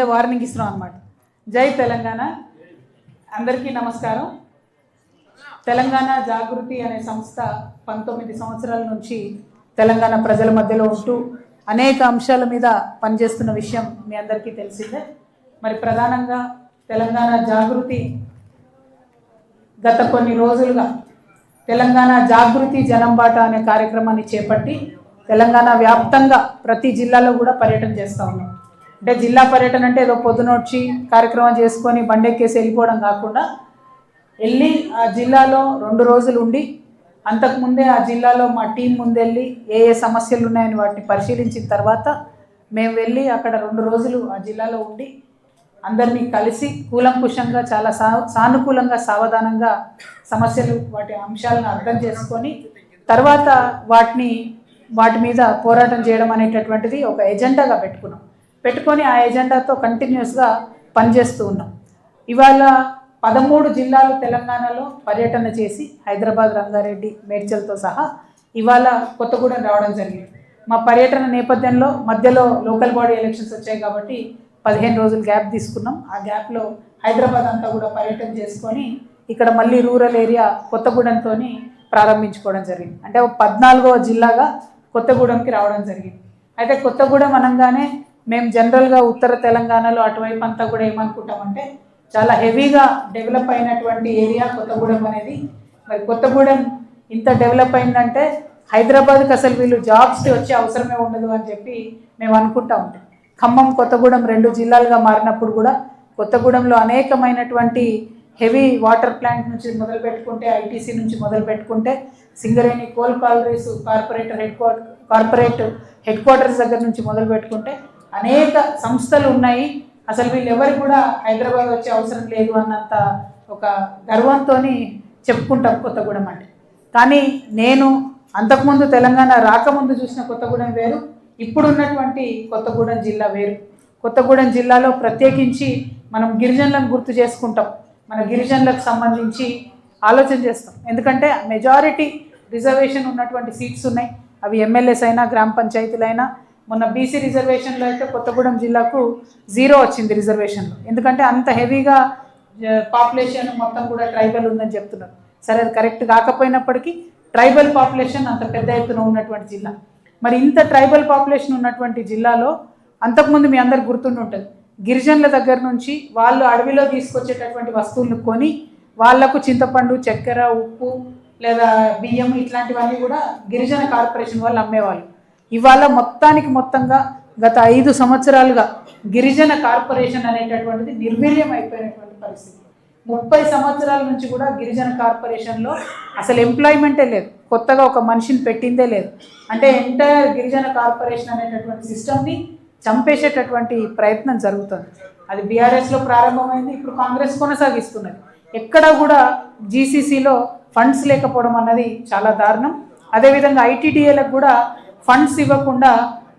ముందే వార్నింగ్ ఇస్తున్నాం అనమాట జై తెలంగాణ. అందరికీ నమస్కారం. తెలంగాణ జాగృతి అనే సంస్థ పంతొమ్మిది సంవత్సరాల నుంచి తెలంగాణ ప్రజల మధ్యలో ఉంటూ అనేక అంశాల మీద పనిచేస్తున్న విషయం మీ అందరికీ తెలిసిందే. మరి ప్రధానంగా తెలంగాణ జాగృతి గత కొన్ని రోజులుగా తెలంగాణ జాగృతి జనంబాట అనే కార్యక్రమాన్ని చేపట్టి తెలంగాణ వ్యాప్తంగా ప్రతి జిల్లాలో కూడా పర్యటన చేస్తూ ఉన్నాం. అంటే జిల్లా పర్యటన అంటే ఏదో పొద్దునొచ్చి కార్యక్రమం చేసుకొని బండెక్కేసి వెళ్ళిపోవడం కాకుండా వెళ్ళి ఆ జిల్లాలో రెండు రోజులు ఉండి అంతకుముందే ఆ జిల్లాలో మా టీం ముందెళ్ళి ఏ ఏ సమస్యలు ఉన్నాయని వాటిని పరిశీలించిన తర్వాత మేము వెళ్ళి అక్కడ రెండు రోజులు ఆ జిల్లాలో ఉండి అందరినీ కలిసి కూలంకుషంగా చాలా సా సానుకూలంగా సావధానంగా సమస్యలు వాటి అంశాలను అర్థం చేసుకొని తర్వాత వాటిని వాటి మీద పోరాటం చేయడం అనేటటువంటిది ఒక ఎజెండాగా పెట్టుకున్నాం. పెట్టుకొని ఆ ఎజెండాతో కంటిన్యూస్గా పనిచేస్తూ ఉన్నాం. ఇవాళ పదమూడు జిల్లాలు తెలంగాణలో పర్యటన చేసి హైదరాబాద్ రంగారెడ్డి మేడ్చల్తో సహా ఇవాళ కొత్తగూడెం రావడం జరిగింది. మా పర్యటన నేపథ్యంలో మధ్యలో లోకల్ బాడీ ఎలక్షన్స్ వచ్చాయి కాబట్టి పదిహేను రోజులు గ్యాప్ తీసుకున్నాం. ఆ గ్యాప్లో హైదరాబాద్ అంతా కూడా పర్యటన చేసుకొని ఇక్కడ మళ్ళీ రూరల్ ఏరియా కొత్తగూడెంతో ప్రారంభించుకోవడం జరిగింది. అంటే పద్నాలుగవ జిల్లాగా కొత్తగూడెంకి రావడం జరిగింది. అయితే కొత్తగూడెం అనగానే మేము జనరల్గా ఉత్తర తెలంగాణలో అటువైపు అంతా కూడా ఏమనుకుంటామంటే చాలా హెవీగా డెవలప్ అయినటువంటి ఏరియా కొత్తగూడెం అనేది. మరి కొత్తగూడెం ఇంత డెవలప్ అయిందంటే హైదరాబాద్కి అసలు వీళ్ళు జాబ్స్కి వచ్చే అవసరమే ఉండదు అని చెప్పి మేము అనుకుంటా. ఉంటాం ఖమ్మం కొత్తగూడెం రెండు జిల్లాలుగా మారినప్పుడు కూడా కొత్తగూడెంలో అనేకమైనటువంటి హెవీ వాటర్ ప్లాంట్ నుంచి మొదలు పెట్టుకుంటే ఐటీసీ నుంచి మొదలు పెట్టుకుంటే Singareni coal collieries corporator head quarter corporate head quarters దగ్గర నుంచి మొదలు పెట్టుకుంటే అనేక సంస్థలు ఉన్నాయి. అసలు వీళ్ళెవరు కూడా హైదరాబాద్ వచ్చే అవసరం లేదు అన్నంత ఒక గర్వంతో చెప్పుకుంటాం కొత్తగూడెం అంటే. కానీ నేను అంతకుముందు తెలంగాణ రాకముందు చూసిన కొత్తగూడెం వేరు ఇప్పుడున్నటువంటి కొత్తగూడెం జిల్లా వేరు. కొత్తగూడెం జిల్లాలో ప్రత్యేకించి మనం గిరిజనులను గుర్తు చేసుకుంటాం. మన గిరిజనులకు సంబంధించి ఆలోచన చేస్తాం. ఎందుకంటే మెజారిటీ రిజర్వేషన్ ఉన్నటువంటి సీట్స్ ఉన్నాయి. అవి ఎమ్మెల్యేస్ అయినా గ్రామ పంచాయతీలైనా మొన్న బీసీ రిజర్వేషన్లో అయితే కొత్తగూడెం జిల్లాకు జీరో వచ్చింది రిజర్వేషన్లో ఎందుకంటే అంత హెవీగా పాపులేషన్ మొత్తం కూడా ట్రైబల్ ఉందని చెప్తున్నారు. సరే అది కరెక్ట్ కాకపోయినప్పటికీ ట్రైబల్ పాపులేషన్ అంత పెద్ద ఎత్తున ఉన్నటువంటి జిల్లా. మరి ఇంత ట్రైబల్ పాపులేషన్ ఉన్నటువంటి జిల్లాలో అంతకుముందు మీ అందరు గుర్తుండి ఉంటుంది గిరిజనుల దగ్గర నుంచి వాళ్ళు అడవిలో తీసుకొచ్చేటటువంటి వస్తువులను కొని వాళ్ళకు చింతపండు చక్కెర ఉప్పు లేదా బియ్యం ఇట్లాంటివన్నీ కూడా గిరిజన కార్పొరేషన్ వాళ్ళు అమ్మేవాళ్ళు. ఇవాళ మొత్తానికి మొత్తంగా గత ఐదు సంవత్సరాలుగా గిరిజన కార్పొరేషన్ అనేటటువంటిది నిర్వీర్యం అయిపోయినటువంటి పరిస్థితి. ముప్పై సంవత్సరాల నుంచి కూడా గిరిజన కార్పొరేషన్లో అసలు ఎంప్లాయ్మెంటే లేదు. కొత్తగా ఒక మనిషిని పెట్టిందే లేదు. అంటే ఎంటైర్ గిరిజన కార్పొరేషన్ అనేటటువంటి సిస్టమ్ని చంపేసేటటువంటి ప్రయత్నం జరుగుతుంది. అది బీఆర్ఎస్లో ప్రారంభమైంది ఇప్పుడు కాంగ్రెస్ కొనసాగిస్తున్నది. ఎక్కడ కూడా జీసీసీలో ఫండ్స్ లేకపోవడం అన్నది చాలా దారుణం. అదేవిధంగా ఐటీడీఏలకు కూడా ఫండ్స్ ఇవ్వకుండా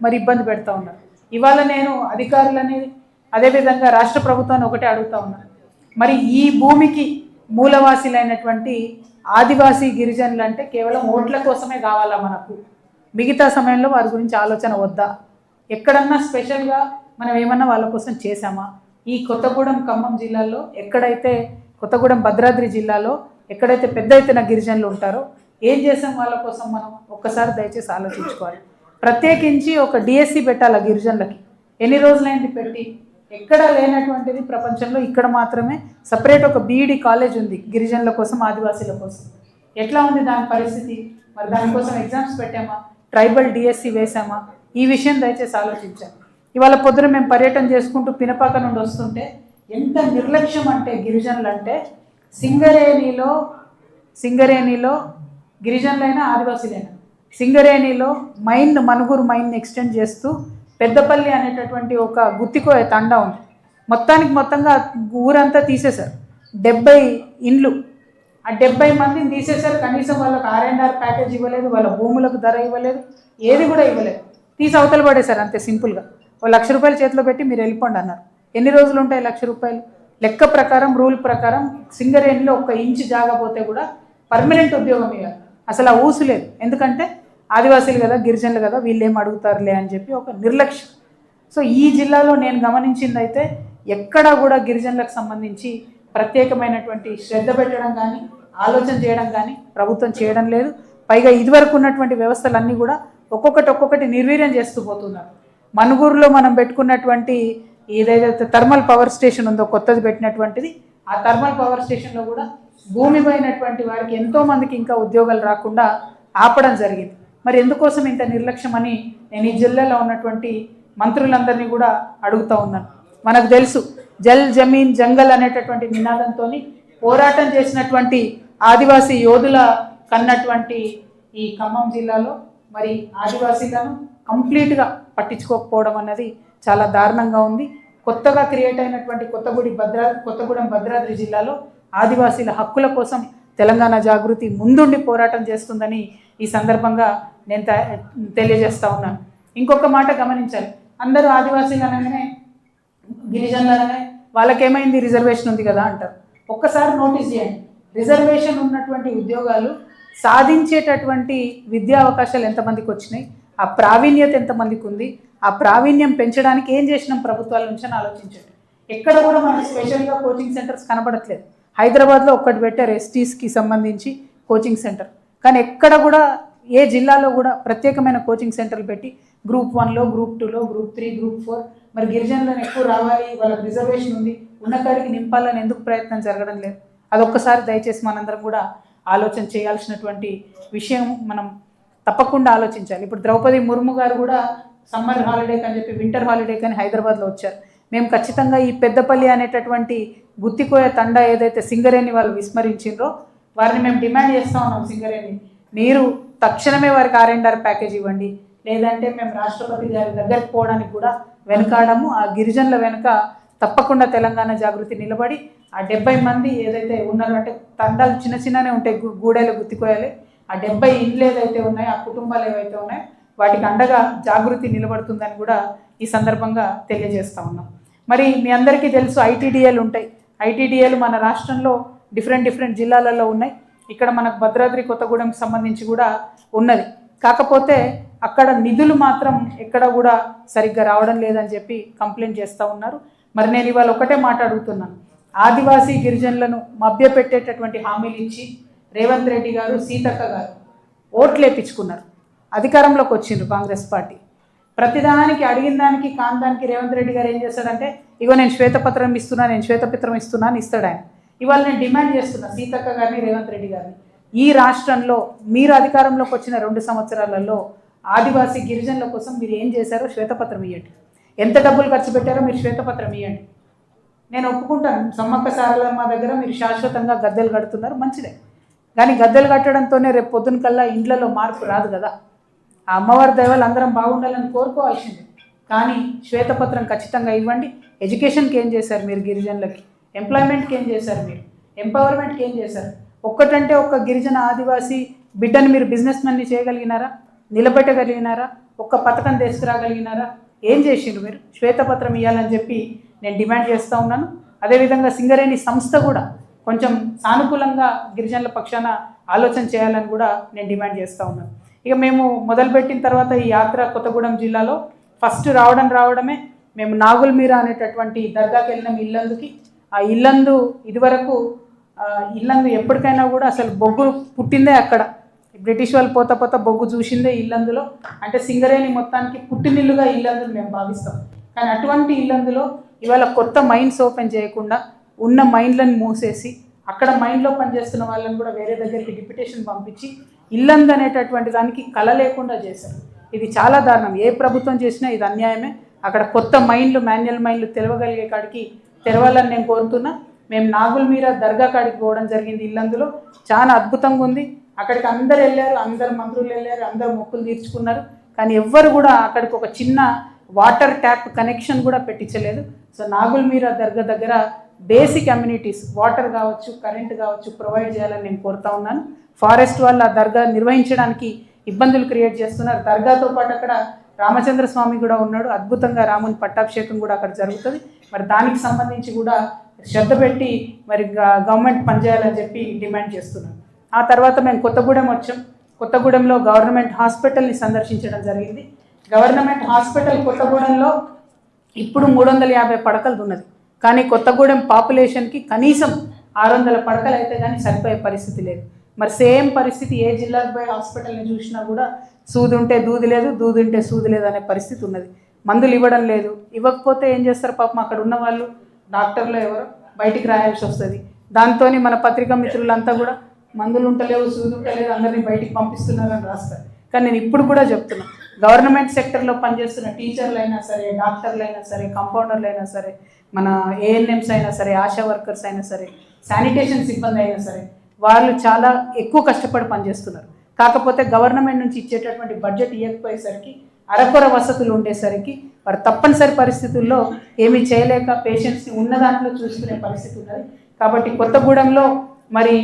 మరి ఇబ్బంది పెడతా ఉన్నారు. ఇవాళ నేను అధికారులని అదేవిధంగా రాష్ట్ర ప్రభుత్వాన్ని ఒకటే అడుగుతా ఉన్నాను మరి ఈ భూమికి మూలవాసీలైనటువంటి ఆదివాసీ గిరిజనులు అంటే కేవలం ఓట్ల కోసమే కావాలా మనకు? మిగతా సమయంలో వారి గురించి ఆలోచన వద్దా? ఎక్కడన్నా స్పెషల్గా మనం ఏమన్నా వాళ్ళ కోసం చేశామా? ఈ కొత్తగూడెం ఖమ్మం జిల్లాలో ఎక్కడైతే కొత్తగూడెం భద్రాద్రి జిల్లాలో ఎక్కడైతే పెద్ద ఎత్తున గిరిజనులు ఉంటారో ఏం చేసాం వాళ్ళ కోసం మనం? ఒక్కసారి దయచేసి ఆలోచించుకోవాలి. ప్రత్యేకించి ఒక డిఎస్సి పెట్టాలి ఆ గిరిజనులకి? ఎన్ని రోజులైంది పెట్టి? ఎక్కడ లేనటువంటిది ప్రపంచంలో ఇక్కడ మాత్రమే. సపరేట్ ఒక బీఈడి కాలేజ్ ఉంది గిరిజనుల కోసం ఆదివాసీల కోసం. ఎట్లా ఉంది దాని పరిస్థితి? మరి దానికోసం ఎగ్జామ్స్ పెట్టామా? ట్రైబల్ డిఎస్సి వేసామా ఈ విషయం దయచేసి ఆలోచించాం ఇవాళ పొద్దున మేము పర్యటన చేసుకుంటూ పినపాక నుండి వస్తుంటే ఎంత నిర్లక్ష్యం అంటే గిరిజనులు అంటే సింగరేణిలో సింగరేణిలో గిరిజనులైనా ఆదివాసీలైనా. సింగరేణిలో మైన్ మనుగురు మైన్ ఎక్స్టెండ్ చేస్తూ పెద్దపల్లి అనేటటువంటి ఒక గుత్తికో తండా ఉంది. మొత్తానికి మొత్తంగా ఊరంతా తీసేశారు. డెబ్బై ఇండ్లు. ఆ డెబ్బై మందిని తీసేశారు. కనీసం వాళ్ళకి ఆర్ అండ్ ఆర్ ప్యాకేజ్ ఇవ్వలేదు వాళ్ళ భూములకు ధర ఇవ్వలేదు ఏది కూడా ఇవ్వలేదు. తీసి అవతలు పడేశారు అంతే సింపుల్గా. ఓ లక్ష రూపాయలు చేతిలో పెట్టి మీరు వెళ్ళిపోండి అన్నారు. ఎన్ని రోజులు ఉంటాయి లక్ష రూపాయలు? లెక్క ప్రకారం రూల్ ప్రకారం సింగరేణిలో ఒక ఇంచు జాగపోతే కూడా పర్మనెంట్ ఉద్యోగం ఇవ్వాలి. అసలు ఆ ఊసు లేదు. ఎందుకంటే ఆదివాసీలు కదా గిరిజనులు కదా వీళ్ళేం అడుగుతారులే అని చెప్పి ఒక నిర్లక్ష్యం. సో ఈ జిల్లాలో నేను గమనించిందైతే ఎక్కడా కూడా గిరిజనులకు సంబంధించి ప్రత్యేకమైనటువంటి శ్రద్ధ పెట్టడం కానీ ఆలోచన చేయడం కానీ ప్రభుత్వం చేయడం లేదు. పైగా ఇదివరకు ఉన్నటువంటి వ్యవస్థలన్నీ కూడా ఒక్కొక్కటి ఒక్కొక్కటి నిర్వీర్యం చేస్తూ పోతున్నారు. మనుగూరులో మనం పెట్టుకున్నటువంటి ఏదైతే థర్మల్ పవర్ స్టేషన్ ఉందో కొత్తది పెట్టినటువంటిది ఆ థర్మల్ పవర్ స్టేషన్లో కూడా భూమి వారికి ఎంతో మందికి ఇంకా ఉద్యోగాలు రాకుండా ఆపడం జరిగింది. మరి ఎందుకోసం ఇంత నిర్లక్ష్యం అని నేను ఈ జిల్లాలో ఉన్నటువంటి మంత్రులందరినీ కూడా అడుగుతూ ఉన్నాను. మనకు తెలుసు జల్ జమీన్ జంగల్ అనేటటువంటి నినాదంతో పోరాటం చేసినటువంటి ఆదివాసీ యోధుల కన్నటువంటి ఈ ఖమ్మం జిల్లాలో మరి ఆదివాసీలను కంప్లీట్గా పట్టించుకోకపోవడం అన్నది చాలా దారుణంగా ఉంది. కొత్తగా క్రియేట్ అయినటువంటి కొత్తగూడి భద్రా కొత్తగూడెం భద్రాద్రి జిల్లాలో ఆదివాసీల హక్కుల కోసం తెలంగాణ జాగృతి ముందుండి పోరాటం చేస్తుందని ఈ సందర్భంగా నేను తెలియజేస్తా ఉన్నాను ఇంకొక మాట గమనించాలి. అందరూ ఆదివాసీలు అనగానే గిరిజనులు అనగానే వాళ్ళకేమైంది? రిజర్వేషన్ ఉంది కదా అంటారు. ఒక్కసారి నోటీస్ చేయండి. రిజర్వేషన్ ఉన్నటువంటి ఉద్యోగాలు సాధించేటటువంటి విద్యా అవకాశాలు ఎంతమందికి వచ్చినాయి? ఆ ప్రావీణ్యత ఎంతమందికి ఉంది? ఆ ప్రావీణ్యం పెంచడానికి ఏం చేసినాం ప్రభుత్వాల నుంచి అని ఆలోచించండి. ఎక్కడ కూడా మనకు స్పెషల్గా కోచింగ్ సెంటర్స్ కనబడట్లేదు. హైదరాబాద్లో ఒక్కటి పెట్టారు ఎస్టీస్కి సంబంధించి కోచింగ్ సెంటర్. కానీ ఎక్కడ కూడా ఏ జిల్లాలో కూడా ప్రత్యేకమైన కోచింగ్ సెంటర్లు పెట్టి గ్రూప్ వన్లో గ్రూప్ టూలో గ్రూప్ త్రీ గ్రూప్ ఫోర్ మరి గిరిజనులను ఎక్కువ రావాలి వాళ్ళకి రిజర్వేషన్ ఉంది ఉన్నకాడికి నింపాలని ఎందుకు ప్రయత్నం జరగడం లేదు? అదొక్కసారి దయచేసి మనందరం కూడా ఆలోచన చేయాల్సినటువంటి విషయం మనం తప్పకుండా ఆలోచించాలి. ఇప్పుడు ద్రౌపది ముర్ము గారు కూడా సమ్మర్ హాలిడేకి అని చెప్పి వింటర్ హాలిడే కానీ హైదరాబాద్లో వచ్చారు. మేము ఖచ్చితంగా ఈ పెద్దపల్లి అనేటటువంటి గుత్తికోయ తండ ఏదైతే సింగరేణి వాళ్ళు విస్మరించిండ్రో వారిని మేము డిమాండ్ చేస్తూ ఉన్నాం సింగరేణి మీరు తక్షణమే వారికి ఆర్ఎండ్ఆర్ ప్యాకేజ్ ఇవ్వండి. లేదంటే మేము రాష్ట్రపతి గారి దగ్గరికి పోవడానికి కూడా వెనకాడము. ఆ గిరిజనుల వెనుక తప్పకుండా తెలంగాణ జాగృతి నిలబడి ఆ డెబ్బై మంది ఏదైతే ఉన్నారో అంటే తండాలు చిన్న చిన్ననే ఉంటాయి గూడెలు గుత్తికోయాలి ఆ డెబ్బై ఇండ్లు ఏదైతే ఉన్నాయో ఆ కుటుంబాలు ఏవైతే ఉన్నాయో వాటికి అండగా జాగృతి నిలబడుతుందని కూడా ఈ సందర్భంగా తెలియజేస్తా ఉన్నాం. మరి మీ అందరికీ తెలుసు ఐటీడీఏలు ఉంటాయి. ఐటీడీఏలు మన రాష్ట్రంలో డిఫరెంట్ డిఫరెంట్ జిల్లాలలో ఉన్నాయి. ఇక్కడ మనకు భద్రాద్రి కొత్తగూడెం సంబంధించి కూడా ఉన్నది. కాకపోతే అక్కడ నిధులు మాత్రం ఎక్కడ కూడా సరిగ్గా రావడం లేదని చెప్పి కంప్లైంట్ చేస్తూ ఉన్నారు. మరి నేను ఇవాళ ఒకటే మాట అడుగుతున్నాను. ఆదివాసీ గిరిజనులను మభ్యపెట్టేటటువంటి హామీలు ఇచ్చి రేవంత్ రెడ్డి గారు సీతక్క గారు ఓట్లు వేయించుకున్నారు అధికారంలోకి వచ్చిండ్రు కాంగ్రెస్ పార్టీ. ప్రతిదానికి అడిగిన దానికి కాంతానికి రేవంత్ రెడ్డి గారు ఏం చేస్తాడంటే ఇగో నేను శ్వేతపత్రం ఇస్తున్నా నేను శ్వేతపత్రం ఇస్తున్నాను ఇస్తాడు ఆయన. ఇవాళ నేను డిమాండ్ చేస్తున్నా సీతక్క గారిని రేవంత్ రెడ్డి గారిని. ఈ రాష్ట్రంలో మీరు అధికారంలోకి వచ్చిన రెండు సంవత్సరాలలో ఆదివాసీ గిరిజనుల కోసం మీరు ఏం చేశారో శ్వేతపత్రం ఇవ్వండి ఎంత డబ్బులు ఖర్చు పెట్టారో మీరు శ్వేతపత్రం ఇవ్వండి నేను ఒప్పుకుంటాను సమ్మక్క సారలమ్మ దగ్గర మీరు శాశ్వతంగా గద్దెలు కడుతున్నారు మంచిదే. కానీ గద్దెలు కట్టడంతోనే రేపు పొద్దున కల్లా ఇండ్లలో మార్పు రాదు కదా. ఆ అమ్మవారి దైవాలు అందరం బాగుండాలని కోరుకోవాల్సిందే. కానీ శ్వేతపత్రం ఖచ్చితంగా ఇవ్వండి. ఎడ్యుకేషన్కి ఏం చేశారు మీరు గిరిజనులకి? ఎంప్లాయ్మెంట్కి ఏం చేశారు మీరు? ఎంపవర్మెంట్కి ఏం చేశారు? ఒక్కటంటే ఒక్క గిరిజన ఆదివాసీ బిడ్డను మీరు బిజినెస్ మెన్ని చేయగలిగినారా? నిలబెట్టగలిగినారా? ఒక్క పథకం తీసుకురాగలిగినారా? ఏం చేసిండ్రు మీరు? శ్వేతపత్రం ఇవ్వాలని చెప్పి నేను డిమాండ్ చేస్తూ ఉన్నాను. అదేవిధంగా సింగరేణి సంస్థ కూడా కొంచెం సానుకూలంగా గిరిజనుల పక్షాన ఆలోచన చేయాలని కూడా నేను డిమాండ్ చేస్తూ ఉన్నాను. ఇక మేము మొదలుపెట్టిన తర్వాత ఈ యాత్ర కొత్తగూడెం జిల్లాలో ఫస్ట్ రావడం రావడమే. మేము నాగుల్ మీరా అనేటటువంటి దర్గాకి వెళ్ళినాం ఇల్లందుకి. ఆ ఇల్లందు ఇదివరకు ఇల్లందు ఎప్పటికైనా కూడా అసలు బొగ్గు పుట్టిందే అక్కడ. బ్రిటిష్ వాళ్ళు పోత పోత బొగ్గు చూసిందే ఇల్లందులో. అంటే సింగరేణి మొత్తానికి పుట్టినిల్లుగా ఇల్లందులు మేము భావిస్తాం. కానీ అటువంటి ఇల్లందులో ఇవాళ కొత్త మైండ్స్ ఓపెన్ చేయకుండా ఉన్న మైండ్లను మూసేసి అక్కడ మైండ్లో పనిచేస్తున్న వాళ్ళని కూడా వేరే దగ్గరికి డిప్యుటేషన్ పంపించి ఇల్లందనేటటువంటి దానికి కళ లేకుండా చేశారు. ఇది చాలా దారుణం. ఏ ప్రభుత్వం చేసినా ఇది అన్యాయమే. అక్కడ కొత్త మైండ్లు మాన్యువల్ మైండ్లు తెలవగలిగే కాడికి తెరవాలని నేను కోరుతున్నా. మేము నాగుల్ మీర దర్గా కాడికి పోవడం జరిగింది ఇల్లందులో. చాలా అద్భుతంగా ఉంది. అక్కడికి అందరు వెళ్ళారు అందరు మంత్రులు వెళ్ళారు అందరు మొక్కులు తీర్చుకున్నారు. కానీ ఎవ్వరు కూడా అక్కడికి ఒక చిన్న వాటర్ ట్యాప్ కనెక్షన్ కూడా పెట్టించలేదు. సో నాగుల్ మీరా దర్గా దగ్గర బేసిక్ అమ్యూనిటీస్ వాటర్ కావచ్చు కరెంట్ కావచ్చు ప్రొవైడ్ చేయాలని నేను కోరుతా ఉన్నాను. ఫారెస్ట్ వాళ్ళు ఆ దర్గా నిర్వహించడానికి ఇబ్బందులు క్రియేట్ చేస్తున్నారు. దర్గాతో పాటు అక్కడ రామచంద్ర స్వామి కూడా ఉన్నాడు. అద్భుతంగా రాముని పట్టాభిషేకం కూడా అక్కడ జరుగుతుంది. మరి దానికి సంబంధించి కూడా శ్రద్ధ పెట్టి మరి గ- గవర్నమెంట్ పనిచేయాలని చెప్పి డిమాండ్ చేస్తున్నాను ఆ తర్వాత మేము కొత్తగూడెం వచ్చాం. కొత్తగూడెంలో గవర్నమెంట్ హాస్పిటల్ని సందర్శించడం జరిగింది. గవర్నమెంట్ హాస్పిటల్ కొత్తగూడెంలో ఇప్పుడు మూడు వందల యాభై పడకలు ఉన్నది. కానీ కొత్తగూడెం పాపులేషన్కి కనీసం ఆరు వందల పడకలు అయితే కానీ సరిపోయే పరిస్థితి లేదు. మరి సేమ్ పరిస్థితి ఏ జిల్లాకు పోయి హాస్పిటల్ని చూసినా కూడా సూది ఉంటే దూది లేదు దూది ఉంటే సూది లేదు అనే పరిస్థితి ఉన్నది. మందులు ఇవ్వడం లేదు. ఇవ్వకపోతే ఏం చేస్తారు పాపం అక్కడ ఉన్న వాళ్ళు? డాక్టర్లు ఎవరు బయటికి రాయాల్సి వస్తుంది. దాంతో మన పత్రికా మిత్రులంతా కూడా మందులు ఉంటలేవు సూది ఉంటలేదు అందరినీ బయటికి పంపిస్తున్నారు అని రాస్తారు. కానీ నేను ఇప్పుడు కూడా చెప్తున్నా గవర్నమెంట్ సెక్టర్లో పనిచేస్తున్న టీచర్లు అయినా సరే డాక్టర్లు అయినా సరే కంపౌండర్లు అయినా సరే మన ఏఎన్ఎంస్ అయినా సరే ఆశా వర్కర్స్ అయినా సరే శానిటేషన్ సిబ్బంది అయినా సరే వాళ్ళు చాలా ఎక్కువ కష్టపడి పనిచేస్తున్నారు. కాకపోతే గవర్నమెంట్ నుంచి ఇచ్చేటటువంటి బడ్జెట్ ఇవ్వకపోయేసరికి అరకొర వసతులు ఉండేసరికి వారు తప్పనిసరి పరిస్థితుల్లో ఏమీ చేయలేక పేషెంట్స్ని ఉన్న దాంట్లో చూసుకునే పరిస్థితి ఉన్నది. కాబట్టి కొత్తగూడెంలో మరి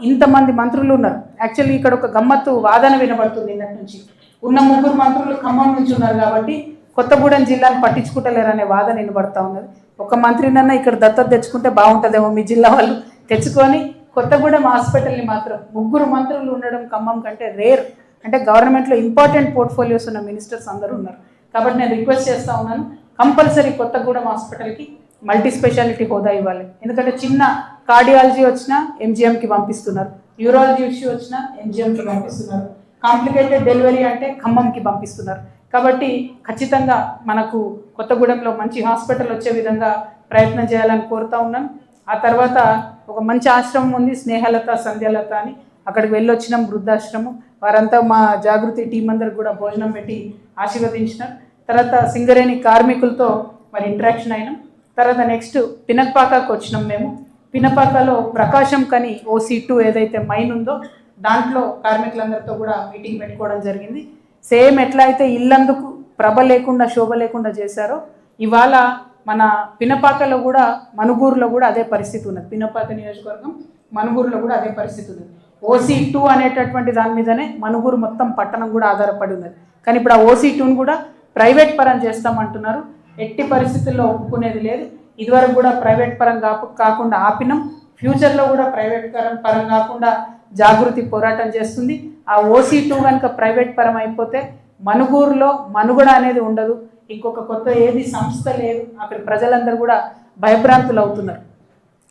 ఇంతమంది మంత్రులు ఉన్నారు. యాక్చువల్లీ ఇక్కడ ఒక గమ్మత్తు వాదన వినబడుతుంది నిన్నటి నుంచి. ఉన్న ముగ్గురు మంత్రులు ఖమ్మం నుంచి ఉన్నారు కాబట్టి కొత్తగూడెం జిల్లాను పట్టించుకుంటలేరనే వాదన నిలబడతా ఉన్నది. ఒక మంత్రినన్నా ఇక్కడ దత్తత తెచ్చుకుంటే బాగుంటుందేమో మీ జిల్లా వాళ్ళు. తెచ్చుకొని కొత్తగూడెం హాస్పిటల్ని మాత్రం ముగ్గురు మంత్రులు ఉండడం ఖమ్మం కంటే రేర్. అంటే గవర్నమెంట్లో ఇంపార్టెంట్ పోర్ట్ఫోలియోస్ ఉన్న మినిస్టర్స్ అందరూ ఉన్నారు. కాబట్టి నేను రిక్వెస్ట్ చేస్తా ఉన్నాను కంపల్సరీ కొత్తగూడెం హాస్పిటల్కి మల్టీ స్పెషాలిటీ హోదా ఇవ్వాలి. ఎందుకంటే చిన్న కార్డియాలజీ వచ్చినా ఎంజిఎంకి పంపిస్తున్నారు. యూరాలజీ ఇష్యూ వచ్చినా ఎంజిఎంకి పంపిస్తున్నారు. కాంప్లికేటెడ్ డెలివరీ అంటే ఖమ్మంకి పంపిస్తున్నారు. కాబట్టి ఖచ్చితంగా మనకు కొత్తగూడెంలో మంచి హాస్పిటల్ వచ్చే విధంగా ప్రయత్నం చేయాలని కోరుతా ఉన్నాను ఆ తర్వాత ఒక మంచి ఆశ్రమం ఉంది స్నేహలత సంధ్యలత అని. అక్కడికి వెళ్ళొచ్చినాం వృద్ధాశ్రమం. వారంతా మా జాగృతి టీం అందరికి కూడా భోజనం పెట్టి ఆశీర్వదించినారు తర్వాత సింగరేణి కార్మికులతో మరి ఇంటరాక్షన్ అయినాం. తర్వాత నెక్స్ట్ పినక్పాకకు వచ్చినాం మేము. పినపాకలో ప్రకాశం కని ఓసీ టూ ఏదైతే మైన్ ఉందో దాంట్లో కార్మికులందరితో కూడా మీటింగ్ పెట్టుకోవడం జరిగింది. సేమ్ ఎట్లా అయితే ఇల్లందుకు ప్రభ లేకుండా శోభ లేకుండా చేశారో ఇవాళ మన పినపాకలో కూడా మనుగూరులో కూడా అదే పరిస్థితి ఉన్నది. పినపాక నియోజకవర్గం మనుగూరులో కూడా అదే పరిస్థితి ఉంది ఓసీ టూ అనేటటువంటి దాని మీదనే మనుగూరు మొత్తం పట్టణం కూడా ఆధారపడి ఉన్నది. కానీ ఇప్పుడు ఆ ఓసీ టూని కూడా ప్రైవేట్ పరం చేస్తామంటున్నారు. ఎట్టి పరిస్థితుల్లో ఒప్పుకునేది లేదు. ఇదివరకు కూడా ప్రైవేట్ పరం కాపు కాకుండా ఆపినాం. ఫ్యూచర్లో కూడా ప్రైవేట్ పరం పరం కాకుండా జాగృతి పోరాటం చేస్తుంది. ఆ ఓసీ టూ కనుక ప్రైవేట్ పరం అయిపోతే మనుగూరులో మనుగడ అనేది ఉండదు. ఇంకొక కొత్త ఏది సంస్థ లేదు. అక్కడ ప్రజలందరూ కూడా భయభ్రాంతులు అవుతున్నారు.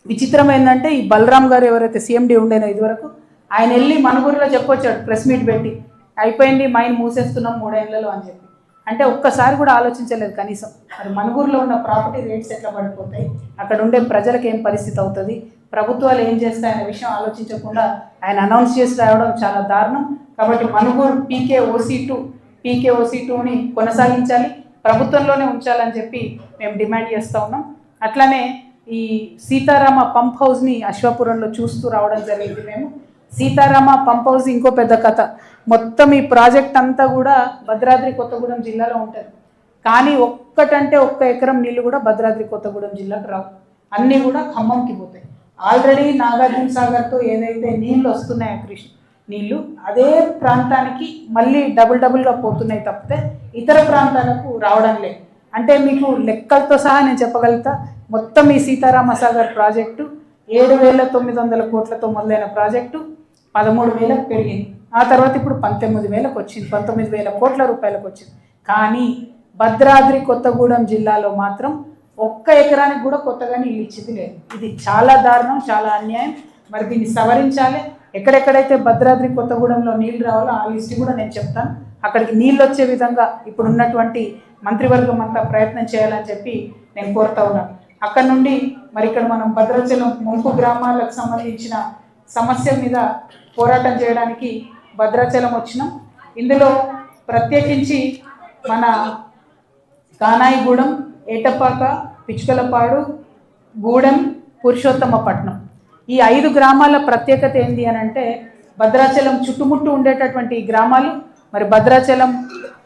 విచిత్రం ఏంటంటే ఈ బలరాం గారు ఎవరైతే సీఎండి ఉండేనో ఇదివరకు ఆయన వెళ్ళి మనుగూరులో చెప్పొచ్చాడు ప్రెస్ మీట్ పెట్టి. అయిపోయింది మైన్ మూసేస్తున్నాం మూడేళ్ళలో అని చెప్పి. అంటే ఒక్కసారి కూడా ఆలోచించలేదు కనీసం. మరి మనుగూరులో ఉన్న ప్రాపర్టీ రేట్స్ ఎట్లా పడిపోతాయి? అక్కడ ఉండే ప్రజలకు ఏం పరిస్థితి అవుతుంది? ప్రభుత్వాలు ఏం చేస్తాయనే విషయం ఆలోచించకుండా ఆయన అనౌన్స్ చేసి రావడం చాలా దారుణం. కాబట్టి Manuguru PK OC two PK OC టూని కొనసాగించాలి. ప్రభుత్వంలోనే ఉంచాలని చెప్పి మేము డిమాండ్ చేస్తూ ఉన్నాం. అట్లానే ఈ సీతారామ పంప్ హౌస్ని అశ్వాపురంలో చూస్తూ రావడం జరిగింది మేము. సీతారామ పంప్ హౌస్ ఇంకో పెద్ద కథ. మొత్తం ఈ ప్రాజెక్ట్ అంతా కూడా భద్రాద్రి కొత్తగూడెం జిల్లాలో ఉంటుంది. కానీ ఒక్కటంటే ఒక్క ఎకరం నీళ్ళు కూడా భద్రాద్రి కొత్తగూడెం జిల్లాకు రావు. అన్నీ కూడా ఖమ్మంకి పోతాయి. ఆల్రెడీ నాగార్జున సాగర్తో ఏదైతే నీళ్ళు వస్తున్నాయో కృష్ణ నీళ్ళు అదే ప్రాంతానికి మళ్ళీ డబుల్ డబుల్గా పోతున్నాయి తప్పితే ఇతర ప్రాంతాలకు రావడం లేదు. అంటే మీకు లెక్కలతో సహా నేను చెప్పగలుగుతా. మొత్తం ఈ సీతారామ సాగర్ ప్రాజెక్టు ఏడు వేల తొమ్మిది వందల కోట్లతో మొదలైన ప్రాజెక్టు పదమూడు వేలకు పెరిగింది. ఆ తర్వాత ఇప్పుడు పంతొమ్మిది వేలకు వచ్చింది. పంతొమ్మిది వేల కోట్ల రూపాయలకు వచ్చింది. కానీ భద్రాద్రి కొత్తగూడెం జిల్లాలో మాత్రం ఒక్క ఎకరానికి కూడా కొత్తగా నీళ్ళు ఇచ్చింది లేదు. ఇది చాలా దారుణం చాలా అన్యాయం. మరి దీన్ని సవరించాలి. ఎక్కడెక్కడైతే భద్రాద్రి కొత్తగూడెంలో నీళ్ళు రావాలో ఆ లిస్ట్ కూడా నేను చెప్తాను. అక్కడికి నీళ్ళు వచ్చే విధంగా ఇప్పుడు ఉన్నటువంటి మంత్రివర్గం అంతా ప్రయత్నం చేయాలని చెప్పి నేను కోరుతా ఉన్నాను. అక్కడ నుండి మరి ఇక్కడ మనం భద్రాచలం ముంపు గ్రామాలకు సంబంధించిన సమస్య మీద పోరాటం చేయడానికి భద్రాచలం వచ్చినాం. ఇందులో ప్రత్యేకించి మన కానాయిగూడెం ఏటపాక పిచ్చుకలపాడు గూడెం పురుషోత్తమపట్నం. ఈ ఐదు గ్రామాల ప్రత్యేకత ఏంటి అని అంటే భద్రాచలం చుట్టుముట్టు ఉండేటటువంటి ఈ గ్రామాలు మరి భద్రాచలం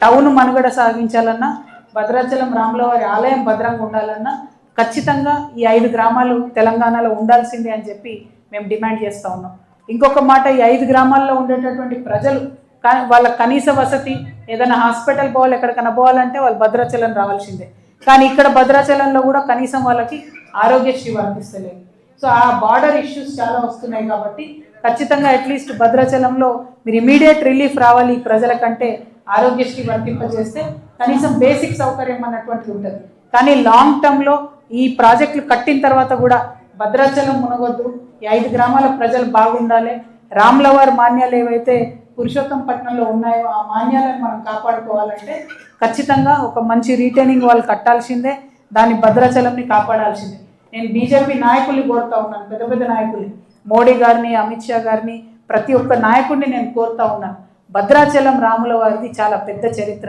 టౌన్ మనుగడ సాగించాలన్నా భద్రాచలం రాములవారి ఆలయం భద్రంగా ఉండాలన్నా ఖచ్చితంగా ఈ ఐదు గ్రామాలు తెలంగాణలో ఉండాల్సిందే అని చెప్పి మేము డిమాండ్ చేస్తూ ఉన్నాం. ఇంకొక మాట ఈ ఐదు గ్రామాల్లో ఉండేటటువంటి ప్రజలు కానీ వాళ్ళ కనీస వసతి ఏదైనా హాస్పిటల్ పోవాలి ఎక్కడికైనా పోవాలంటే వాళ్ళు భద్రాచలం రావాల్సిందే. కానీ ఇక్కడ భద్రాచలంలో కూడా కనీసం వాళ్ళకి ఆరోగ్యశ్రీ వర్తిస్తలేదు. సో ఆ బార్డర్ ఇష్యూస్ చాలా వస్తున్నాయి కాబట్టి ఖచ్చితంగా అట్లీస్ట్ భద్రాచలంలో మీరు ఇమీడియట్ రిలీఫ్ రావాలి ఈ ప్రజల కంటే ఆరోగ్యశ్రీ వర్తింపజేస్తే కనీసం బేసిక్ సౌకర్యం అన్నటువంటిది ఉంటుంది. కానీ లాంగ్ టర్మ్లో ఈ ప్రాజెక్టులు కట్టిన తర్వాత కూడా భద్రాచలం మునగొద్దు ఈ ఐదు గ్రామాల ప్రజలు బాగుండాలి. రామ్లవారి మాన్యాలు ఏవైతే పురుషోత్తంపట్నంలో ఉన్నాయో ఆ మాన్యాలను మనం కాపాడుకోవాలంటే ఖచ్చితంగా ఒక మంచి రీటైనింగ్ వాళ్ళు కట్టాల్సిందే. దాని భద్రాచలంని కాపాడాల్సిందే. నేను బీజేపీ నాయకుల్ని కోరుతా ఉన్నాను పెద్ద పెద్ద నాయకుల్ని. మోడీ గారిని అమిత్ షా గారిని ప్రతి ఒక్క నాయకుడిని నేను కోరుతా ఉన్నాను. భద్రాచలం రాముల వారిది చాలా పెద్ద చరిత్ర.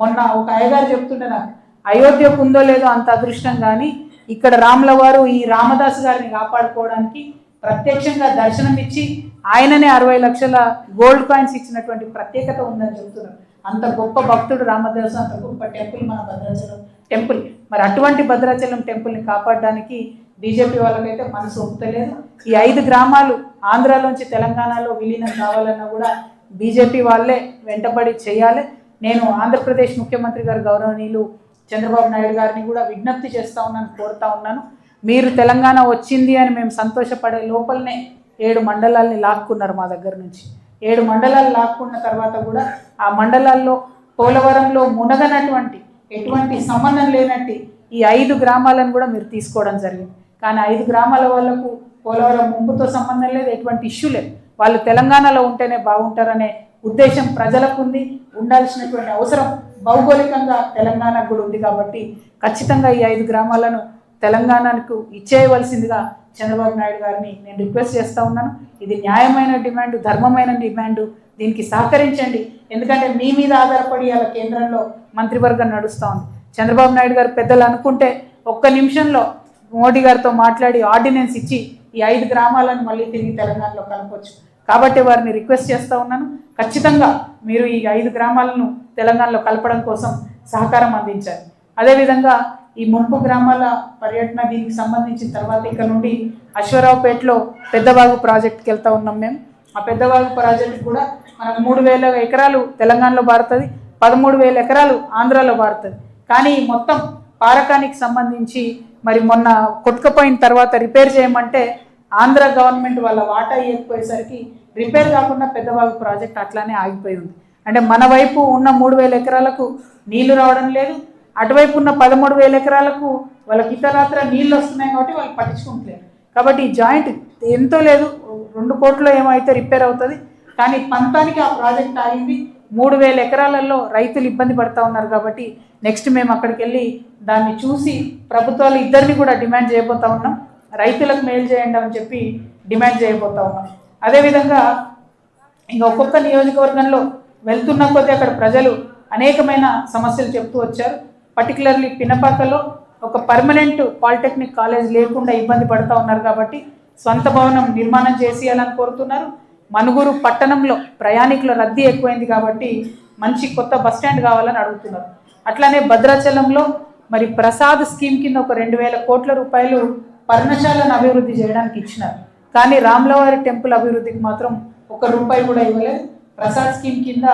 మొన్న ఒక అయ్యగారు చెప్తుంటే నాకు అయోధ్యకు ఉందో లేదో అంత అదృష్టం కానీ ఇక్కడ రాముల వారు ఈ రామదాస్ గారిని కాపాడుకోవడానికి ప్రత్యక్షంగా దర్శనం ఇచ్చి ఆయననే అరవై లక్షల గోల్డ్ కాయిన్స్ ఇచ్చినటువంటి ప్రత్యేకత ఉందని చెబుతున్నారు. అంత గొప్ప భక్తుడు రామదాసు అంత గొప్ప టెంపుల్ మన భద్రాచలం టెంపుల్. మరి అటువంటి భద్రాచలం టెంపుల్ని కాపాడడానికి బీజేపీ వాళ్ళకైతే మనసు ఒప్పుతలేదు. ఈ ఐదు గ్రామాలు ఆంధ్రాలోంచి తెలంగాణలో విలీనం కావాలన్నా కూడా బీజేపీ వాళ్ళే వెంటబడి చేయాలి. నేను ఆంధ్రప్రదేశ్ ముఖ్యమంత్రి గారు గౌరవనీయులు చంద్రబాబు నాయుడు గారిని కూడా విజ్ఞప్తి చేస్తూ ఉన్నాను కోరుతా ఉన్నాను. మీరు తెలంగాణ వచ్చింది అని మేము సంతోషపడే లోపలనే ఏడు మండలాల్ని లాక్కున్నారు మా దగ్గర నుంచి. ఏడు మండలాలు లాక్కున్న తర్వాత కూడా ఆ మండలాల్లో పోలవరంలో మునగనటువంటి ఎటువంటి సంబంధం లేనట్టి ఈ ఐదు గ్రామాలను కూడా మీరు తీసుకోవడం జరిగింది. కానీ ఐదు గ్రామాల వాళ్ళకు పోలవరం ముంపుతో సంబంధం లేదు ఎటువంటి ఇష్యూ లేదు. వాళ్ళు తెలంగాణలో ఉంటేనే బాగుంటారనే ఉద్దేశం ప్రజలకు ఉంది. ఉండాల్సినటువంటి అవసరం భౌగోళికంగా తెలంగాణకు కూడా ఉంది కాబట్టి ఖచ్చితంగా ఈ ఐదు గ్రామాలను తెలంగాణకు ఇచ్చేయవలసిందిగా చంద్రబాబు నాయుడు గారిని నేను రిక్వెస్ట్ చేస్తూ ఉన్నాను. ఇది న్యాయమైన డిమాండ్ ధర్మమైన డిమాండ్. దీనికి సహకరించండి. ఎందుకంటే మీ మీద ఆధారపడి అలా కేంద్రంలో మంత్రివర్గం నడుస్తూ ఉంది. చంద్రబాబు నాయుడు గారు పెద్దలు అనుకుంటే ఒక్క నిమిషంలో మోడీ గారితో మాట్లాడి ఆర్డినెన్స్ ఇచ్చి ఈ ఐదు గ్రామాలను మళ్ళీ తిరిగి తెలంగాణలో కలపవచ్చు కాబట్టి వారిని రిక్వెస్ట్ చేస్తూ ఉన్నాను. ఖచ్చితంగా మీరు ఈ ఐదు గ్రామాలను తెలంగాణలో కలపడం కోసం సహకారం అందించాలి. అదేవిధంగా ఈ ముంపు గ్రామాల పర్యటన దీనికి సంబంధించిన తర్వాత ఇక్కడ నుండి అశ్వరావుపేటలో పెద్దబాగు ప్రాజెక్ట్కి వెళ్తూ ఉన్నాం మేము. ఆ పెద్దబాగు ప్రాజెక్ట్ కూడా మనకు మూడు వేల ఎకరాలు తెలంగాణలో పారుతుంది పదమూడు వేల ఎకరాలు ఆంధ్రాలో పారుతుంది. కానీ మొత్తం పారకానికి సంబంధించి మరి మొన్న కొట్టుకపోయిన తర్వాత రిపేర్ చేయమంటే ఆంధ్ర గవర్నమెంట్ వాళ్ళ వాటా ఇవ్వకపోయేసరికి రిపేర్ కాకుండా పెద్దబాబు ప్రాజెక్ట్ అట్లానే ఆగిపోయి ఉంది అంటే మన వైపు ఉన్న మూడు వేల ఎకరాలకు నీళ్ళు రావడం లేదు. అటువైపు ఉన్న పదమూడు వేల ఎకరాలకు వాళ్ళకి ఇతరత్ర నీళ్ళు వస్తున్నాయి కాబట్టి వాళ్ళు పట్టించుకుంటలేరు. కాబట్టి ఈ జాయింట్ ఎంతో లేదు. రెండు కోట్లు ఏమైతే రిపేర్ అవుతుంది. కానీ పంతానికి ఆ ప్రాజెక్ట్ ఆగింది. మూడు వేల ఎకరాలలో రైతులు ఇబ్బంది పడతా ఉన్నారు కాబట్టి నెక్స్ట్ మేము అక్కడికి వెళ్ళి దాన్ని చూసి ప్రభుత్వాలు ఇద్దరిని కూడా డిమాండ్ చేయబోతా ఉన్నాం. రైతులకు మేలు చేయండి అని చెప్పి డిమాండ్ చేయబోతా ఉన్నాం. అదేవిధంగా ఇంకా ఒక్కొక్క నియోజకవర్గంలో వెళ్తున్న కొద్దీ అక్కడ ప్రజలు అనేకమైన సమస్యలు చెప్తూ వచ్చారు. పర్టికులర్లీ పినపాకలో ఒక పర్మనెంట్ పాలిటెక్నిక్ కాలేజ్ లేకుండా ఇబ్బంది పడుతూ ఉన్నారు కాబట్టి సొంత భవనం నిర్మాణం చేసేయాలని కోరుతున్నారు. మనుగురు పట్టణంలో ప్రయాణికుల రద్దీ ఎక్కువైంది కాబట్టి మంచి కొత్త బస్ స్టాండ్ కావాలని అడుగుతున్నారు. అట్లానే భద్రాచలంలో మరి ప్రసాద్ స్కీమ్ కింద ఒక రెండు వేల కోట్ల రూపాయలు పర్ణశాలను అభివృద్ధి చేయడానికి ఇచ్చినారు. కానీ రామ్లవారి టెంపుల్ అభివృద్ధికి మాత్రం ఒక రూపాయి కూడా ఇవ్వలేదు. ప్రసాద్ స్కీమ్ కింద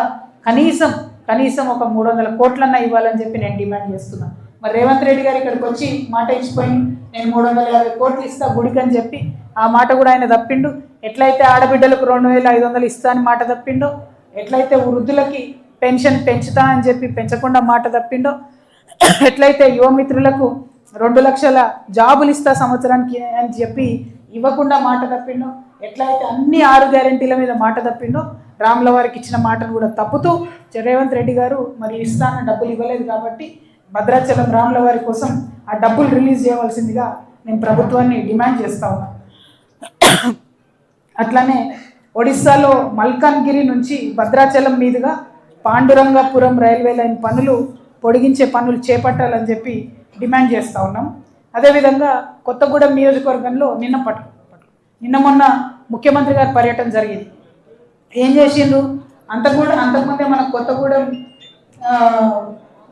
కనీసం కనీసం ఒక మూడు వందల కోట్లన్నా ఇవ్వాలని చెప్పి నేను డిమాండ్ చేస్తున్నాను మరి రేవంత్ రెడ్డి గారు ఇక్కడికి వచ్చి మాట ఇచ్చిపోయి నేను మూడు వందల యాభై కోట్లు ఇస్తా గుడికని చెప్పి ఆ మాట కూడా ఆయన తప్పిండు. ఎట్లయితే ఆడబిడ్డలకు రెండు వేల ఐదు వందలు ఇస్తా అని మాట తప్పిండో ఎట్లయితే వృద్ధులకి పెన్షన్ పెంచుతా అని చెప్పి పెంచకుండా మాట తప్పిండో ఎట్లయితే యువమిత్రులకు రెండు లక్షల జాబులు ఇస్తా సంవత్సరానికి అని చెప్పి ఇవ్వకుండా మాట తప్పిండో ఎట్లయితే అన్ని ఆరు గ్యారెంటీల మీద మాట తప్పిండో రాముల వారికి ఇచ్చిన మాటను కూడా తప్పుతూ రేవంత్ రెడ్డి గారు మరి ఇస్తాన డబ్బులు ఇవ్వలేదు కాబట్టి భద్రాచలం రాముల వారి కోసం ఆ డబ్బులు రిలీజ్ చేయవలసిందిగా నేను ప్రభుత్వాన్ని డిమాండ్ చేస్తా ఉన్నాను అట్లానే ఒడిస్సాలో మల్కాన్గిరి నుంచి భద్రాచలం మీదుగా పాండురంగపురం రైల్వే లైన్ పనులు పొడిగించే పనులు చేపట్టాలని చెప్పి డిమాండ్ చేస్తూ ఉన్నాం. అదేవిధంగా కొత్తగూడెం నియోజకవర్గంలో నిన్న పట్టు నిన్న మొన్న ముఖ్యమంత్రి గారి పర్యటన జరిగింది. ఏం చేసిండ్రు? అంత కూడా అంతకుముందే మన కొత్తగూడెం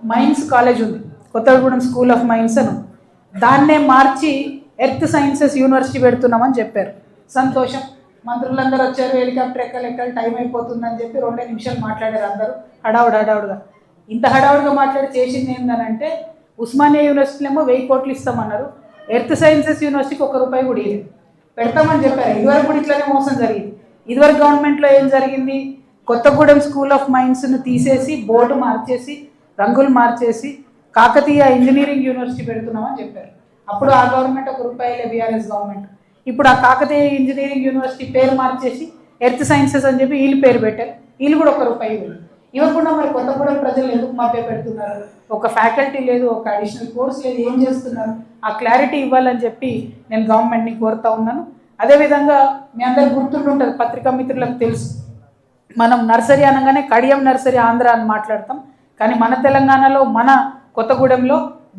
మైన్స్ కాలేజ్ ఉంది. కొత్తగూడెం స్కూల్ ఆఫ్ మైన్స్ అని. దాన్నే మార్చి ఎర్త్ సైన్సెస్ యూనివర్సిటీ పెడుతున్నామని చెప్పారు. సంతోషం. మంత్రులందరూ వచ్చారు హెలికాప్టర్ ఎక్కలు ఎక్కలు టైం అయిపోతుందని చెప్పి రెండే నిమిషాలు మాట్లాడారు అందరూ. హడావుడు హడావుడుగా. ఇంత హడావుడిగా మాట్లాడి చేసింది ఏంటనంటే ఉస్మానియా యూనివర్సిటీలో ఏమో వెయ్యి కోట్లు ఇస్తామన్నారు. ఎర్త్ సైన్సెస్ యూనివర్సిటీకి ఒక్క రూపాయి కూడా ఇవ్వలేదు. పెడతామని చెప్పారు. ఇదివరకు కూడా ఇట్లానే మోసం జరిగింది. ఇదివరకు గవర్నమెంట్లో ఏం జరిగింది? కొత్తగూడెం స్కూల్ ఆఫ్ మైన్స్ను తీసేసి బోర్డు మార్చేసి రంగులు మార్చేసి కాకతీయ ఇంజనీరింగ్ యూనివర్సిటీ పెడుతున్నామని చెప్పారు. అప్పుడు ఆ గవర్నమెంట్ ఒక రూపాయలే బీఆర్ఎస్ గవర్నమెంట్. ఇప్పుడు ఆ కాకతీయ ఇంజనీరింగ్ యూనివర్సిటీ పేరు మార్చేసి ఎర్త్ సైన్సెస్ అని చెప్పి వీళ్ళు పేరు పెట్టారు. వీళ్ళు కూడా ఒక రూపాయి ఇవ్వకుండా మరి కొత్తగూడెం ప్రజలు ఎందుకు మభ్య పెడుతున్నారు ఒక ఫ్యాకల్టీ లేదు ఒక అడిషనల్ కోర్స్ లేదు ఏం చేస్తున్నారు? ఆ క్లారిటీ ఇవ్వాలని చెప్పి నేను గవర్నమెంట్ని కోరుతా ఉన్నాను. అదేవిధంగా మీ అందరు గుర్తుంటుంటుంది పత్రికా మిత్రులకు తెలుసు. మనం నర్సరీ అనగానే కడియం నర్సరీ ఆంధ్ర అని మాట్లాడతాం. కానీ మన తెలంగాణలో మన కొత్తగూడెంలో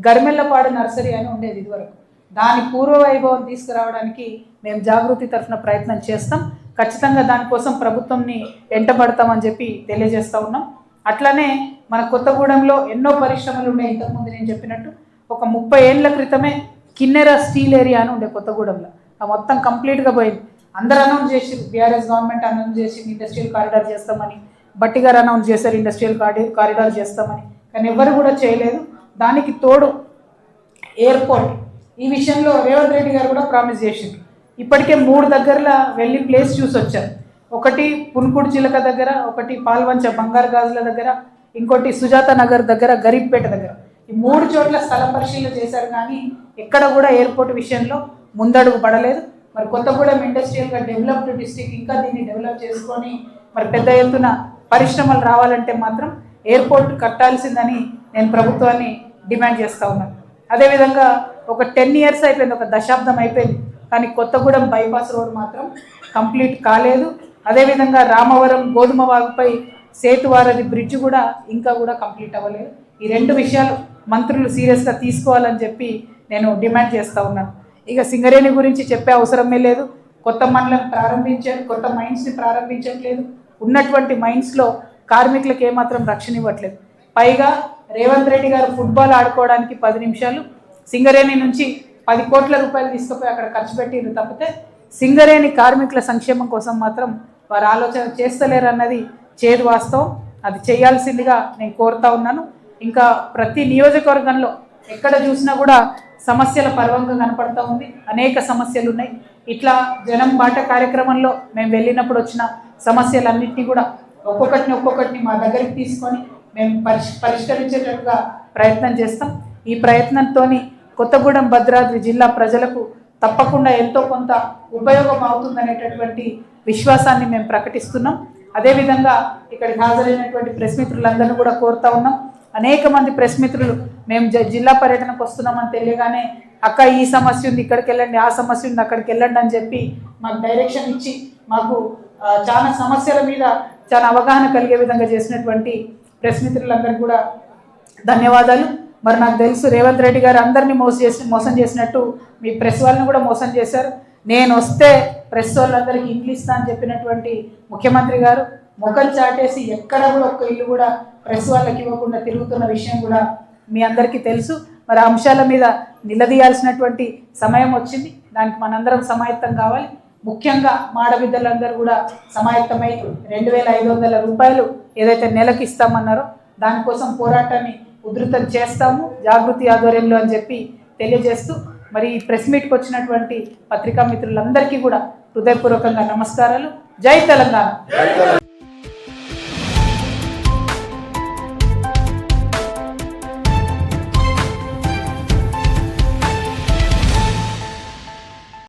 గర్మెల్లపాడు నర్సరీ అని ఉండేది ఇదివరకు. దాని పూర్వ వైభవం తీసుకురావడానికి మేము జాగృతి తరఫున ప్రయత్నం చేస్తాం. ఖచ్చితంగా దానికోసం ప్రభుత్వంని వెంటబడతామని చెప్పి తెలియజేస్తా ఉన్నాం. అట్లనే మన కొత్తగూడెంలో ఎన్నో పరిశ్రమలు ఉన్నాయి ఇంతకుముందు నేను చెప్పినట్టు ఒక ముప్పై ఏళ్ళ క్రితమే కిన్నెర స్టీల్ ఏరియా అని ఉండే కొత్తగూడెంలో. ఆ మొత్తం కంప్లీట్గా పోయింది. అందరు అనౌన్స్ చేసి బీఆర్ఎస్ గవర్నమెంట్ అనౌన్స్ చేసి ఇండస్ట్రియల్ కారిడార్ చేస్తామని బట్టి గారు అనౌన్స్ చేశారు ఇండస్ట్రియల్ కారిడార్ చేస్తామని. కానీ ఎవరు కూడా చేయలేదు. దానికి తోడు ఎయిర్పోర్ట్. ఈ విషయంలో రేవంత్ రెడ్డి గారు కూడా ప్రామిస్ చేసిండ్రు. ఇప్పటికే మూడు దగ్గరలో వెళ్ళి ప్లేస్ చూసి వచ్చారు ఒకటి పున్కుడు చిలక దగ్గర ఒకటి పాల్వంచ బంగారు గాజుల దగ్గర ఇంకోటి సుజాత నగర్ దగ్గర గరీబ్పేట దగ్గర. ఈ మూడు చోట్ల స్థల పరిశీలన చేశారు కానీ ఎక్కడ కూడా ఎయిర్పోర్ట్ విషయంలో ముందడుగు పడలేదు. మరి కొత్తగూడెం ఇండస్ట్రియల్గా డెవలప్డ్ డిస్టిక్ ఇంకా దీన్ని డెవలప్ చేసుకొని మరి పెద్ద ఎత్తున పరిశ్రమలు రావాలంటే మాత్రం ఎయిర్పోర్ట్ కట్టాల్సిందని నేను ప్రభుత్వాన్ని డిమాండ్ చేస్తూ ఉన్నాను. అదేవిధంగా ఒక టెన్ ఇయర్స్ అయిపోయింది ఒక దశాబ్దం అయిపోయింది. కానీ కొత్తగూడెం బైపాస్ రోడ్ మాత్రం కంప్లీట్ కాలేదు. అదేవిధంగా రామవరం గోధుమ వాగుపై సేతువారది బ్రిడ్జ్ కూడా ఇంకా కూడా కంప్లీట్ అవ్వలేదు. ఈ రెండు విషయాలు మంత్రులు సీరియస్గా తీసుకోవాలని చెప్పి నేను డిమాండ్ చేస్తూ ఉన్నాను. ఇక సింగరేణి గురించి చెప్పే అవసరమే లేదు. కొత్త మండలం ప్రారంభించారు కొత్త మైన్స్ని ప్రారంభించట్లేదు. ఉన్నటువంటి మైన్స్లో కార్మికులకు ఏమాత్రం రక్షణ ఇవ్వట్లేదు. పైగా రేవంత్ రెడ్డి గారు ఫుట్బాల్ ఆడుకోవడానికి పది నిమిషాలు సింగరేణి నుంచి పది కోట్ల రూపాయలు తీసుకుపోయి అక్కడ ఖర్చు పెట్టిరు తప్పితే సింగరేణి కార్మికుల సంక్షేమం కోసం మాత్రం వారు ఆలోచన చేస్తలేరు అన్నది చేదు వాస్తవం. అది చేయాల్సిందిగా నేను కోరుతా ఉన్నాను. ఇంకా ప్రతి నియోజకవర్గంలో ఎక్కడ చూసినా కూడా సమస్యల పర్వంగా కనపడతా ఉంది. అనేక సమస్యలు ఉన్నాయి. ఇట్లా జనం బాట కార్యక్రమంలో మేము వెళ్ళినప్పుడు వచ్చిన సమస్యలన్నింటినీ కూడా ఒక్కొక్కటిని ఒక్కొక్కటిని మా దగ్గరికి తీసుకొని మేము పరిష్ పరిష్కరించేటట్టుగా ప్రయత్నం చేస్తాం. ఈ ప్రయత్నంతో కొత్తగూడెం భద్రాద్రి జిల్లా ప్రజలకు తప్పకుండా ఎంతో కొంత ఉపయోగం అవుతుందనేటటువంటి విశ్వాసాన్ని మేము ప్రకటిస్తున్నాం. అదేవిధంగా ఇక్కడికి హాజరైనటువంటి ప్రెస్ మిత్రులందరినీ కూడా కోరుతా ఉన్నాం. అనేక మంది ప్రెస్ మిత్రులు మేము జ- జిల్లా పర్యటనకు వస్తున్నామని తెలియగానే అక్క ఈ సమస్య ఉంది ఇక్కడికి వెళ్ళండి ఆ సమస్య ఉంది అక్కడికి వెళ్ళండి అని చెప్పి మాకు డైరెక్షన్ ఇచ్చి మాకు చాలా సమస్యల మీద చాలా అవగాహన కలిగే విధంగా చేసినటువంటి ప్రెస్ మిత్రులందరికీ కూడా ధన్యవాదాలు. మరి నాకు తెలుసు రేవంత్ రెడ్డి గారు అందరినీ మోసం చేసి మోసం చేసినట్టు మీ ప్రెస్ వాళ్ళని కూడా మోసం చేశారు. నేను వస్తే ప్రెస్ వాళ్ళందరికీ ఇంగ్లీష్ అని చెప్పినటువంటి ముఖ్యమంత్రి గారు ముఖం చాటేసి ఎక్కడ కూడా ఒక్క ఇల్లు కూడా ప్రెస్ వాళ్ళకి ఇవ్వకుండా తిరుగుతున్న విషయం కూడా మీ అందరికీ తెలుసు. మరి అంశాల మీద నిలదీయాల్సినటువంటి సమయం వచ్చింది. దానికి మనందరం సమాయత్తం కావాలి. ముఖ్యంగా మాడబిడ్డలందరూ కూడా సమాయత్తమై రెండు వేల ఐదు వందల రూపాయలు ఏదైతే నెలకి ఇస్తామన్నారో దానికోసం పోరాటాన్ని ఉధృతం చేస్తాము జాగృతి ఆధ్వర్యంలో అని చెప్పి తెలియజేస్తూ మరి ఈ ప్రెస్ మీట్కి వచ్చినటువంటి పత్రికా మిత్రులందరికీ కూడా హృదయపూర్వకంగా నమస్కారాలు. జై తెలంగాణ.